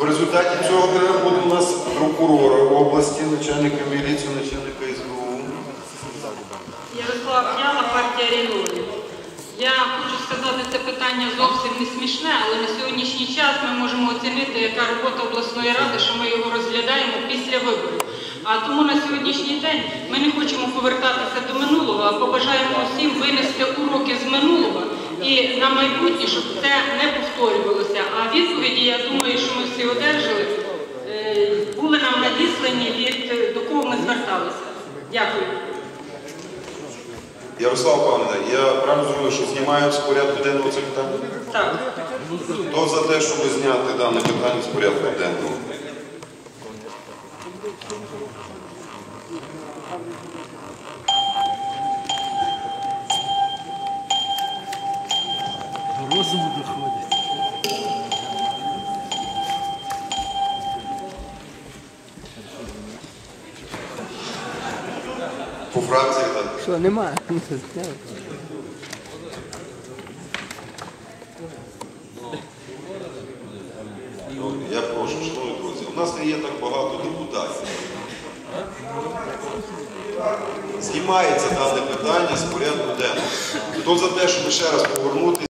В результаті цього треба буде у нас прокурора області, начальника міліції, начальника СБУ. Ярослав Яла, партія регіонів. Я хочу сказати, це питання зовсім не смішне, але на сьогоднішній час ми можемо оцінити, яка робота обласної ради, що ми його розглядаємо після виборів. А тому на сьогоднішній день ми не хочемо повертатися до минулого, а побажаємо усім винести уроки з минулого і на майбутнє, щоб це не повторювалося. А відповіді, я думаю, що ми всі одержали, е, були нам надіслані від до кого ми зверталися. Дякую. Ярослав Павловна, я правильно зрозумів, що знімають з порядку денного це питання? Так. Хто за те, щоб зняти дане питання з порядку денного? Розуму доходять. По фракції так. Що, немає? Я прошу, шановні друзі, у нас не є так багато депутатів. Знімається дане питання з порядку денного. Хто за те, щоб ще раз повернути